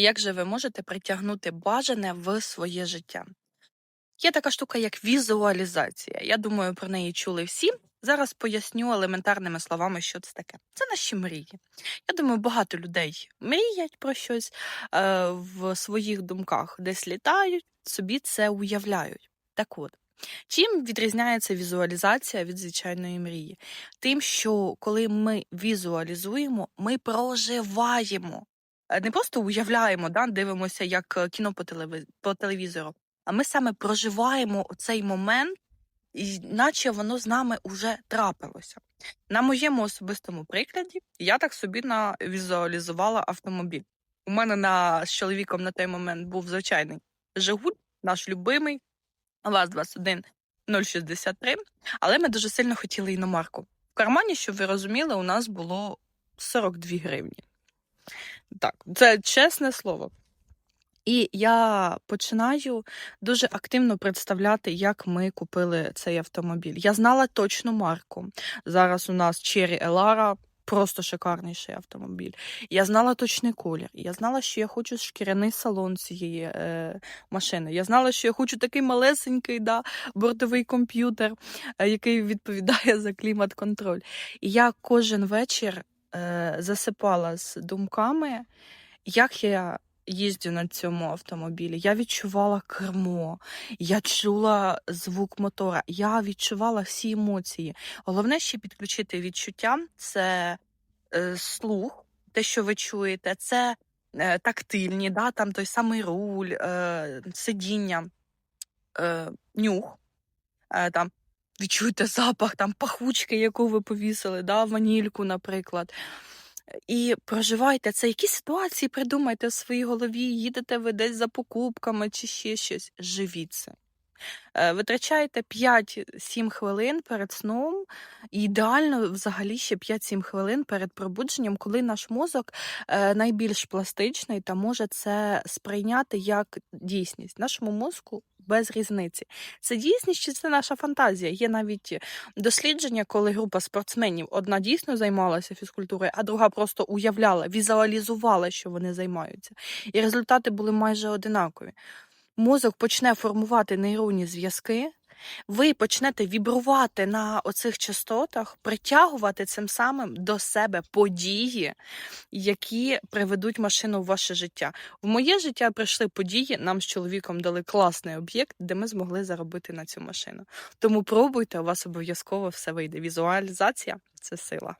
як же ви можете притягнути бажане в своє життя. Є така штука, як візуалізація. Я думаю, про неї чули всі. Зараз поясню елементарними словами, що це таке. Це наші мрії. Я думаю, багато людей мріять про щось е, в своїх думках, десь літають, собі це уявляють. Так от, чим відрізняється візуалізація від звичайної мрії? Тим, що коли ми візуалізуємо, ми проживаємо. Е, Не просто уявляємо, да, дивимося як е, кіно по, по телевізору, а ми саме проживаємо цей момент, і наче воно з нами вже трапилося. На моєму особистому прикладі я так собі навізуалізувала автомобіль. У мене на з чоловіком на той момент був звичайний Жигуль, наш любимий ВАЗ-21 063, але ми дуже сильно хотіли іномарку. В кармані, щоб ви розуміли, у нас було 42 гривні. Так, це чесне слово. І я починаю дуже активно представляти, як ми купили цей автомобіль. Я знала точну марку. Зараз у нас Cherry Elara, просто шикарніший автомобіль. Я знала точний колір. Я знала, що я хочу шкіряний салон цієї е, машини. Я знала, що я хочу такий малесенький да, бортовий комп'ютер, е, який відповідає за клімат-контроль. І я кожен вечір засипала з думками, як я їздю на цьому автомобілі. Я відчувала кермо, я чула звук мотора, я відчувала всі емоції. Головне ще підключити відчуття це е, слух, те, що ви чуєте, це е, тактильні, да, там той самий руль, е, сидіння, е, нюх. Е, там відчуєте запах, там пахучки, яку ви повісили, да, ванільку, наприклад. І проживайте це. Які ситуації придумайте в своїй голові, їдете ви десь за покупками чи ще щось. Живіть це. Е, Витрачайте 5-7 хвилин перед сном, і ідеально взагалі ще 5-7 хвилин перед пробудженням, коли наш мозок е, найбільш пластичний та може це сприйняти як дійсність. Нашому мозку без різниці. Це дійсність чи це наша фантазія. Є навіть дослідження, коли група спортсменів одна дійсно займалася фізкультурою, а друга просто уявляла, візуалізувала, що вони займаються. І результати були майже одинакові. Мозок почне формувати нейронні зв'язки, ви почнете вібрувати на оцих частотах, притягувати цим самим до себе події, які приведуть машину в ваше життя. В моє життя прийшли події, нам з чоловіком дали класний об'єкт, де ми змогли заробити на цю машину. Тому пробуйте, у вас обов'язково все вийде. Візуалізація це сила.